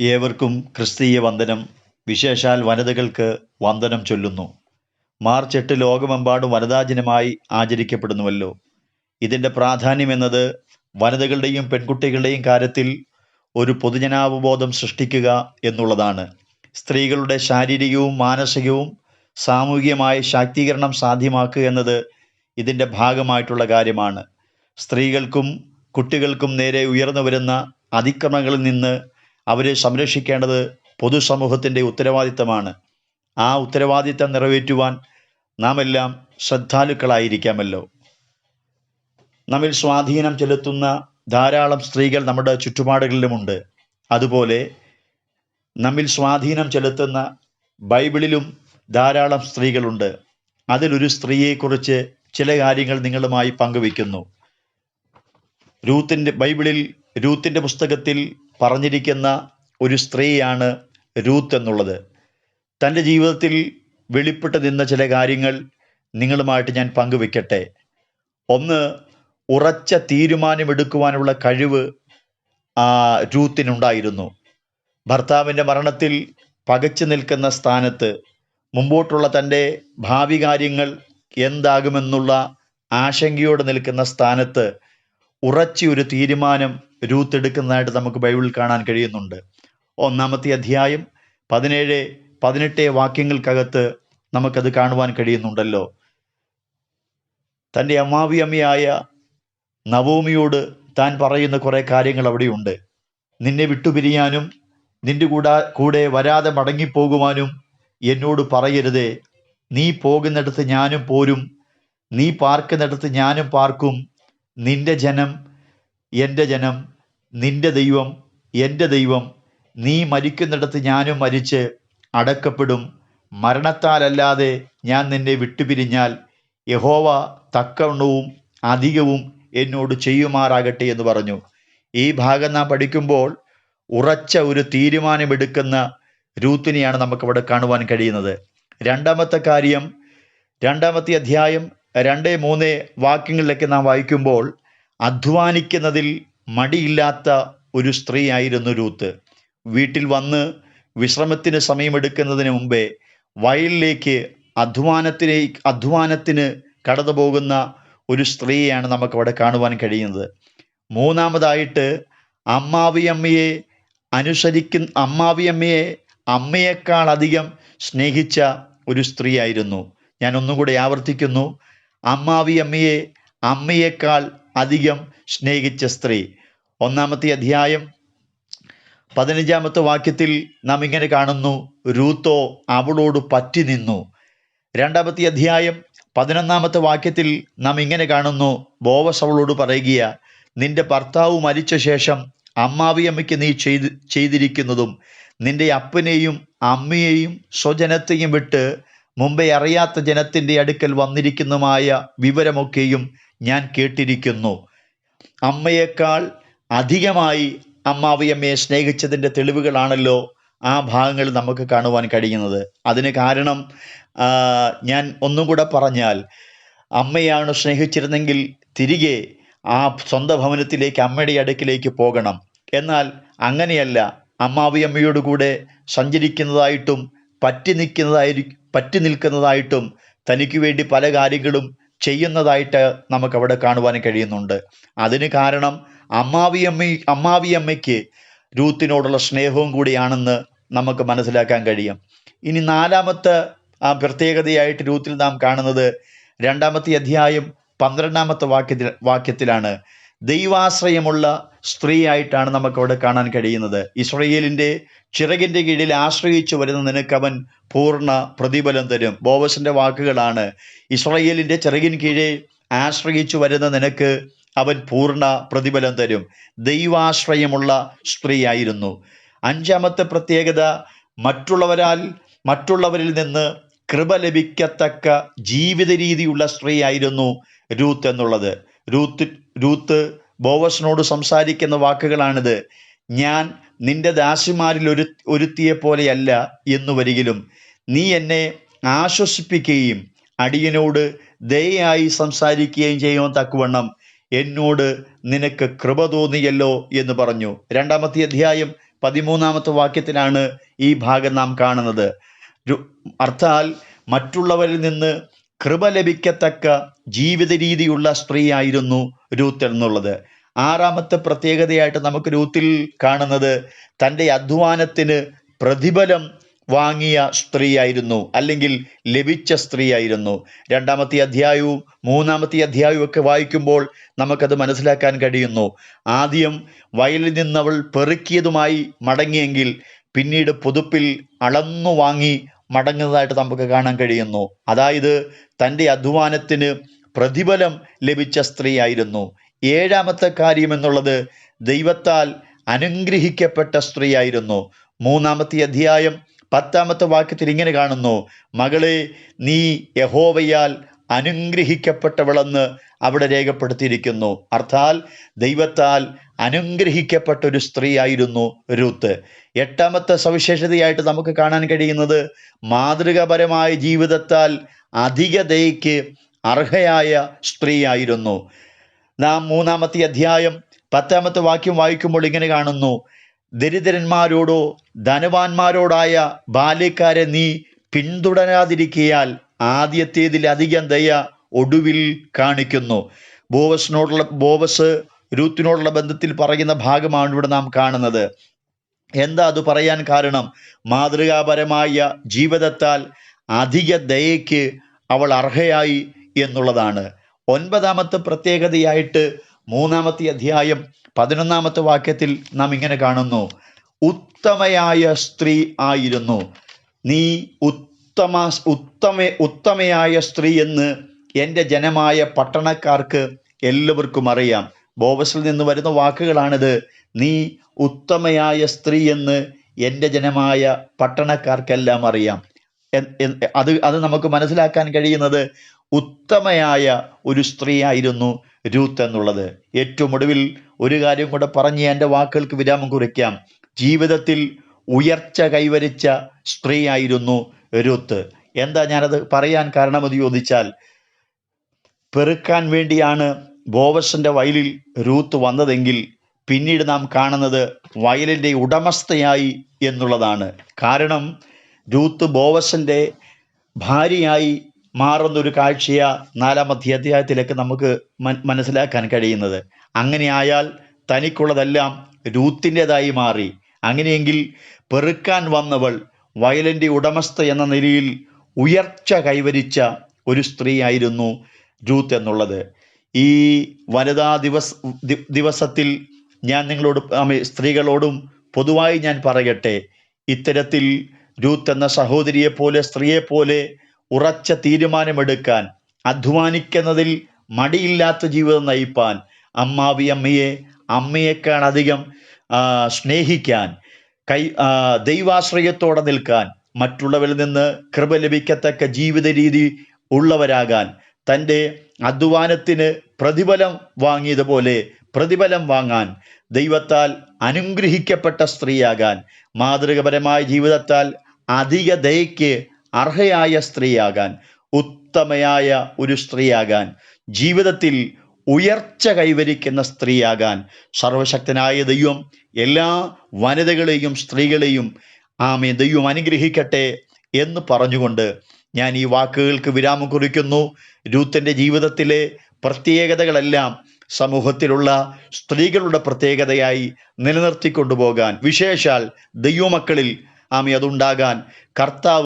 ഏവർക്കും ക്രിസ്തീയ വന്ദനം. വിശേഷാൽ വനിതകൾക്ക് വന്ദനം ചൊല്ലുന്നു. മാർച്ച് എട്ട് ലോകമെമ്പാടും വനിതാ ദിനമായി ആചരിക്കപ്പെടുന്നുവല്ലോ. ഇതിന്റെ പ്രാധാന്യം എന്നത് വനിതകളുടെയും പെൺകുട്ടികളുടെയും കാര്യത്തിൽ ഒരു പൊതുജനാവബോധം സൃഷ്ടിക്കുക എന്നുള്ളതാണ്. സ്ത്രീകളുടെ ശാരീരികവും മാനസികവും സാമൂഹികമായ ശാക്തീകരണം സാധ്യമാക്കുക എന്നത് ഇതിന്റെ ഭാഗമായിട്ടുള്ള കാര്യമാണ്. സ്ത്രീകൾക്കും കുട്ടികൾക്കും നേരെ ഉയർന്നു വരുന്ന അതിക്രമങ്ങളിൽ നിന്ന് അവരെ സംരക്ഷിക്കേണ്ടത് പൊതുസമൂഹത്തിന്റെ ഉത്തരവാദിത്തമാണ്. ആ ഉത്തരവാദിത്തം നിറവേറ്റുവാൻ നാം എല്ലാം ശ്രദ്ധാലുക്കളായിരിക്കാമല്ലോ. നമ്മിൽ സ്വാധീനം ചെലുത്തുന്ന ധാരാളം സ്ത്രീകൾ നമ്മുടെ ചുറ്റുപാടുകളിലുമുണ്ട്. അതുപോലെ നമ്മിൽ സ്വാധീനം ചെലുത്തുന്ന ബൈബിളിലും ധാരാളം സ്ത്രീകളുണ്ട്. അതിലൊരു സ്ത്രീയെക്കുറിച്ച് ചില കാര്യങ്ങൾ നിങ്ങളുമായി പങ്കുവയ്ക്കുന്നു. രൂത്തിന്റെ ബൈബിളിൽ രൂത്തിന്റെ പുസ്തകത്തിൽ പറഞ്ഞിരിക്കുന്ന ഒരു സ്ത്രീയാണ് രൂത്ത് എന്നുള്ളത്. തന്റെ ജീവിതത്തിൽ വെളിപ്പെട്ട് നിന്ന ചില കാര്യങ്ങൾ നിങ്ങളുമായിട്ട് ഞാൻ പങ്കുവെക്കട്ടെ. ഒന്ന് ഉറച്ച തീരുമാനമെടുക്കുവാനുള്ള കഴിവ് ആ രൂത്തിനുണ്ടായിരുന്നു. ഭർത്താവിന്റെ മരണത്തിൽ പകച്ചു നിൽക്കുന്ന സ്ഥാനത്ത് മുമ്പോട്ടുള്ള തന്റെ ഭാവി കാര്യങ്ങൾ എന്താകുമെന്നുള്ള ആശങ്കയോടെ നിൽക്കുന്ന സ്ഥാനത്ത് ഉറച്ച ഒരു തീരുമാനം രൂത്ത് എടുക്കുന്നതായിട്ട് നമുക്ക് ബൈബിളിൽ കാണാൻ കഴിയുന്നുണ്ട്. ഒന്നാമത്തെ അധ്യായം പതിനേഴ് പതിനെട്ട് വാക്യങ്ങൾക്കകത്ത് നമുക്കത് കാണുവാൻ കഴിയുന്നുണ്ടല്ലോ. തന്റെ അമ്മാവിയമ്മയായ നവോമിയോട് താൻ പറയുന്ന കുറേ കാര്യങ്ങൾ അവിടെയുണ്ട്. നിന്നെ വിട്ടുപിരിയാനും നിന്റെ കൂടാ കൂടെ വരാതെ മടങ്ങിപ്പോകുവാനും എന്നോട് പറയരുതേ. നീ പോകുന്നിടത്ത് ഞാനും പോരും. നീ പാർക്കുന്നിടത്ത് ഞാനും പാർക്കും. നിന്റെ ജനം എന്റെ ജനം നിന്റെ ദൈവം എന്റെ ദൈവം നീ മരിക്കുന്നിടത്ത് ഞാനും മരിച്ച് അടക്കപ്പെടും. മരണത്താലല്ലാതെ ഞാൻ നിന്നെ വിട്ടുപിരിഞ്ഞാൽ യഹോവ തക്കവണ്ണവും അധികവും എന്നോട് ചെയ്യുമാറാകട്ടെ എന്ന് പറഞ്ഞു. ഈ ഭാഗം നാം പഠിക്കുമ്പോൾ ഉറച്ച ഒരു തീരുമാനമെടുക്കുന്ന രൂത്തിനെയാണ് നമുക്കിവിടെ കാണുവാൻ കഴിയുന്നത്. രണ്ടാമത്തെ കാര്യം രണ്ടാമത്തെ അധ്യായം രണ്ട് മൂന്ന് വാക്യങ്ങളിലൊക്കെ നാം വായിക്കുമ്പോൾ അധ്വാനിക്കുന്നതിൽ മടിയില്ലാത്ത ഒരു സ്ത്രീയായിരുന്നു രൂത്ത് വീട്ടിൽ വന്ന് വിശ്രമത്തിന് സമയമെടുക്കുന്നതിന് മുമ്പേ വയലിലേക്ക് അധ്വാനത്തിനെ അധ്വാനത്തിന് കടന്നു പോകുന്ന ഒരു സ്ത്രീയാണ് നമുക്ക് അവിടെ കാണുവാൻ കഴിയുന്നത്. മൂന്നാമതായിട്ട് അമ്മാവിയമ്മയെ അനുസരിക്കുന്ന അമ്മാവിയമ്മയെ അമ്മയേക്കാൾ അധികം സ്നേഹിച്ച ഒരു സ്ത്രീയായിരുന്നു. ഞാൻ ഒന്നുകൂടി ആവർത്തിക്കുന്നു. അമ്മാവിയമ്മയെ അമ്മയേക്കാൾ അധികം സ്നേഹിച്ച സ്ത്രീ. ഒന്നാമത്തെ അധ്യായം. പതിനഞ്ചാമത്തെ വാക്യത്തിൽ നാം ഇങ്ങനെ കാണുന്നു രൂത്തോ അവളോട് പറ്റി നിന്നു. രണ്ടാമത്തെ അധ്യായം. പതിനൊന്നാമത്തെ വാക്യത്തിൽ നാം ഇങ്ങനെ കാണുന്നു ബോവസ് അവളോട് പറയുകയാ നിന്റെ ഭർത്താവ് മരിച്ച ശേഷം അമ്മാവിയമ്മയ്ക്ക് നീ ചെയ്ത് ചെയ്തിരിക്കുന്നതും നിന്റെ അപ്പനെയും അമ്മയെയും സ്വജനത്തെയും വിട്ട് മുമ്പേ അറിയാത്ത ജനത്തിന്റെ അടുക്കൽ വന്നിരിക്കുന്നതുമായ വിവരമൊക്കെയും ഞാൻ കേട്ടിരിക്കുന്നു. അമ്മയേക്കാൾ അധികമായി അമ്മാവിയമ്മയെ സ്നേഹിച്ചതിന്റെ തെളിവുകളാണല്ലോ ആ ഭാഗങ്ങൾ നമുക്ക് കാണുവാൻ കഴിയുന്നത്. അതിന് കാരണം ഞാൻ ഒന്നും കൂടെ പറഞ്ഞാൽ അമ്മയാണ് സ്നേഹിച്ചിരുന്നെങ്കിൽ തിരികെ ആ സ്വന്തം ഭവനത്തിലേക്ക് അമ്മയുടെ അടുക്കിലേക്ക് പോകണം. എന്നാൽ അങ്ങനെയല്ല. അമ്മാവിയമ്മയോടുകൂടെ സഞ്ചരിക്കുന്നതായിട്ടും പറ്റി നിൽക്കുന്നതായി പറ്റി നിൽക്കുന്നതായിട്ടും തനിക്ക് വേണ്ടി പല കാര്യങ്ങളും ചെയ്യുന്നതായിട്ട് നമുക്കവിടെ കാണുവാൻ കഴിയുന്നുണ്ട്. അതിന് കാരണം അമ്മാവിയമ്മ അമ്മാവിയമ്മയ്ക്ക് രൂത്തിനോടുള്ള സ്നേഹവും കൂടിയാണെന്ന് നമുക്ക് മനസ്സിലാക്കാൻ കഴിയും. ഇനി നാലാമത്തെ പ്രത്യേകതയായിട്ട് രൂത്തിൽ നാം കാണുന്നത് രണ്ടാമത്തെ അധ്യായം പന്ത്രണ്ടാമത്തെ വാക്യത്തിൽ വാക്യത്തിലാണ് ദൈവാശ്രയമുള്ള സ്ത്രീയായിട്ടാണ് നമുക്കവിടെ കാണാൻ കഴിയുന്നത്. ഇസ്രയേലിന്റെ ചിറകിന്റെ കീഴിൽ ആശ്രയിച്ചു വരുന്ന നിനക്കവൻ പൂർണ പ്രതിഫലം തരും. ബോവസിന്റെ വാക്കുകളാണ് ഇസ്രയേലിന്റെ ചിറകിൻ കീഴെ ആശ്രയിച്ചു വരുന്ന നിനക്ക് അവൻ പൂർണ പ്രതിഫലം തരും. ദൈവാശ്രയമുള്ള സ്ത്രീയായിരുന്നു. അഞ്ചാമത്തെ പ്രത്യേകത മറ്റുള്ളവരാൽ മറ്റുള്ളവരിൽ നിന്ന് കൃപ ലഭിക്കത്തക്ക ജീവിത രീതിയുള്ള സ്ത്രീയായിരുന്നു രൂത്ത് എന്നുള്ളത്. രൂത്ത് രൂത്ത് ബോവസിനോട് സംസാരിക്കുന്ന വാക്കുകളാണിത്. ഞാൻ നിന്റെ ദാസിമാരിൽ ഒരു ഒരുത്തിയെ പോലെയല്ല എന്നു വരികിലും നീ എന്നെ ആശ്വസിപ്പിക്കുകയും അടിയനോട് ദയയായി സംസാരിക്കുകയും ചെയ്യുവാൻ തക്കവണ്ണം എന്നോട് നിനക്ക് കൃപ തോന്നിയല്ലോ എന്ന് പറഞ്ഞു. രണ്ടാമത്തെ അധ്യായം പതിമൂന്നാമത്തെ വാക്യത്തിലാണ് ഈ ഭാഗം നാം കാണുന്നത്. അർത്ഥാൽ മറ്റുള്ളവരിൽ നിന്ന് കൃപ ലഭിക്കത്തക്ക ജീവിത രീതിയുള്ള സ്ത്രീയായിരുന്നു രൂത്ത് എന്നുള്ളത്. ആറാമത്തെ പ്രത്യേകതയായിട്ട് നമുക്ക് രൂത്തിൽ കാണുന്നത് തന്റെ അധ്വാനത്തിന് പ്രതിഫലം വാങ്ങിയ സ്ത്രീയായിരുന്നു അല്ലെങ്കിൽ ലഭിച്ച സ്ത്രീയായിരുന്നു. രണ്ടാമത്തെ അധ്യായവും മൂന്നാമത്തെ അധ്യായവും ഒക്കെ വായിക്കുമ്പോൾ നമുക്കത് മനസ്സിലാക്കാൻ കഴിയുന്നു. ആദ്യം വയലിൽ നിന്നവൾ പെറുക്കിയതുമായി മടങ്ങിയെങ്കിൽ പിന്നീട് പുതുപ്പിൽ അളന്നു വാങ്ങി മടങ്ങുന്നതായിട്ട് നമുക്ക് കാണാൻ കഴിയുന്നു. അതായത് തന്റെ അധ്വാനത്തിന് പ്രതിഫലം ലഭിച്ച സ്ത്രീയായിരുന്നു. ഏഴാമത്തെ കാര്യം എന്നുള്ളത് ദൈവത്താൽ അനുഗ്രഹിക്കപ്പെട്ട സ്ത്രീയായിരുന്നു. മൂന്നാമത്തെ അധ്യായം പത്താമത്തെ വാക്യത്തിൽ ഇങ്ങനെ കാണുന്നു. മകളെ നീ യഹോവയാൽ അനുഗ്രഹിക്കപ്പെട്ടവളെന്ന് അവിടെ രേഖപ്പെടുത്തിയിരിക്കുന്നു. അർത്ഥാൽ ദൈവത്താൽ അനുഗ്രഹിക്കപ്പെട്ട ഒരു സ്ത്രീയായിരുന്നു രൂത്ത്. എട്ടാമത്തെ സവിശേഷതയായിട്ട് നമുക്ക് കാണാൻ കഴിയുന്നത് മാതൃകാപരമായ ജീവിതത്താൽ അധിക ദയയ്ക്ക് അർഹയായ സ്ത്രീയായിരുന്നു. നാം മൂന്നാമത്തെ അധ്യായം പത്താമത്തെ വാക്യം വായിക്കുമ്പോൾ ഇങ്ങനെ കാണുന്നു. ദരിദ്രന്മാരോടോ ധനവാന്മാരോടായ ബാല്യക്കാരെ നീ പിന്തുടരാതിരിക്കയാൽ ആദ്യത്തേതിലധികം ദയ ഒടുവിൽ കാണിക്കുന്നു. ബോവസിനോടുള്ള ബോവസ് രൂത്തിനോടുള്ള ബന്ധത്തിൽ പറയുന്ന ഭാഗമാണ് ഇവിടെ നാം കാണുന്നത്. എന്താ അത് പറയാൻ കാരണം? മാതൃകാപരമായ ജീവിതത്താൽ അധിക ദയയ്ക്ക് അവൾ അർഹയായി എന്നുള്ളതാണ്. ഒൻപതാമത്തെ പ്രത്യേകതയായിട്ട് മൂന്നാമത്തെ അധ്യായം പതിനൊന്നാമത്തെ വാക്യത്തിൽ നാം ഇങ്ങനെ കാണുന്നു. ഉത്തമയായ സ്ത്രീ ആയിരുന്നു. നീ ഉത്തമ ഉത്തമ ഉത്തമയായ സ്ത്രീ എന്ന് എന്റെ ജനമായ പട്ടണക്കാർക്ക് എല്ലാവർക്കും അറിയാം. ബോവസിൽ നിന്ന് വരുന്ന വാക്കുകളാണിത്. നീ ഉത്തമയായ സ്ത്രീ എന്ന് എന്റെ ജനമായ പട്ടണക്കാർക്കെല്ലാം അറിയാം. അത് അത് നമുക്ക് മനസ്സിലാക്കാൻ കഴിയുന്നത് ഉത്തമയായ ഒരു സ്ത്രീയായിരുന്നു രൂത്ത് എന്നുള്ളത്. ഏറ്റവും ഒടുവിൽ ഒരു കാര്യം കൂടെ പറഞ്ഞ് എന്റെ വാക്കുകൾക്ക് വിരാമം കുറിക്കാം. ജീവിതത്തിൽ ഉയർച്ച കൈവരിച്ച സ്ത്രീയായിരുന്നു രൂത്ത്. എന്താ ഞാനത് പറയാൻ കാരണമെന്ന് ചോദിച്ചാൽ പെറുക്കാൻ വേണ്ടിയാണ് ബോവസിന്റെ വയലിൽ രൂത്ത് വന്നതെങ്കിൽ പിന്നീട് നാം കാണുന്നത് വയലിന്റെ ഉടമസ്ഥയായി എന്നുള്ളതാണ്. കാരണം രൂത്ത് ബോവസിന്റെ ഭാര്യയായി മാറുന്നൊരു കാഴ്ചയ നാലാമത്തെ അധ്യായത്തിലേക്ക് നമുക്ക് മനസ്സിലാക്കാൻ കഴിയുന്നത്. അങ്ങനെയായാൽ തനിക്കുള്ളതെല്ലാം രൂത്തിന്റെതായി മാറി. അങ്ങനെയെങ്കിൽ പെറുക്കാൻ വന്നവൾ വയലിന്റെ ഉടമസ്ഥ എന്ന നിലയിൽ ഉയർച്ച കൈവരിച്ച ഒരു സ്ത്രീയായിരുന്നു രൂത്ത് എന്നുള്ളത്. ഈ വനിതാ ദിവസ ദിവസത്തിൽ ഞാൻ നിങ്ങളോട് സ്ത്രീകളോടും പൊതുവായി ഞാൻ പറയട്ടെ. ഇത്തരത്തിൽ രൂത്ത് എന്ന സഹോദരിയെ സ്ത്രീയെപ്പോലെ സ്ത്രീയെ പോലെ ഉറച്ച തീരുമാനമെടുക്കാൻ അധ്വാനിക്കുന്നതിൽ മടിയില്ലാത്ത ജീവിതം നയിപ്പാൻ അമ്മാവി അമ്മയെ അമ്മയേക്കാൾ അധികം സ്നേഹിക്കാൻ കൈ ദൈവാശ്രയത്തോടെ നിൽക്കാൻ മറ്റുള്ളവരിൽ നിന്ന് കൃപ ലഭിക്കത്തക്ക ജീവിത രീതി ഉള്ളവരാകാൻ തന്റെ അധ്വാനത്തിന് പ്രതിഫലം വാങ്ങിയതുപോലെ പ്രതിഫലം വാങ്ങാൻ ദൈവത്താൽ അനുഗ്രഹിക്കപ്പെട്ട സ്ത്രീയാകാൻ മാതൃകപരമായ ജീവിതത്താൽ അധിക ദയയ്ക്ക് അർഹയായ സ്ത്രീയാകാൻ ഉത്തമയായ ഒരു സ്ത്രീയാകാൻ ജീവിതത്തിൽ ഉയർച്ച കൈവരിക്കുന്ന സ്ത്രീയാകാൻ സർവശക്തനായ ദൈവം എല്ലാ വനിതകളെയും സ്ത്രീകളെയും ആമേ ദൈവം അനുഗ്രഹിക്കട്ടെ എന്ന് പറഞ്ഞുകൊണ്ട് ഞാൻ ഈ വാക്കുകൾക്ക് വിരാമം കുറിക്കുന്നു. രൂത്തിന്റെ ജീവിതത്തിലെ പ്രത്യേകതകളെല്ലാം സമൂഹത്തിലുള്ള സ്ത്രീകളുടെ പ്രത്യേകതയായി നിലനിർത്തിക്കൊണ്ടുപോകാൻ വിശേഷാൽ ദൈവമക്കളിൽ ആമി അതുണ്ടാകാൻ കർത്താവ്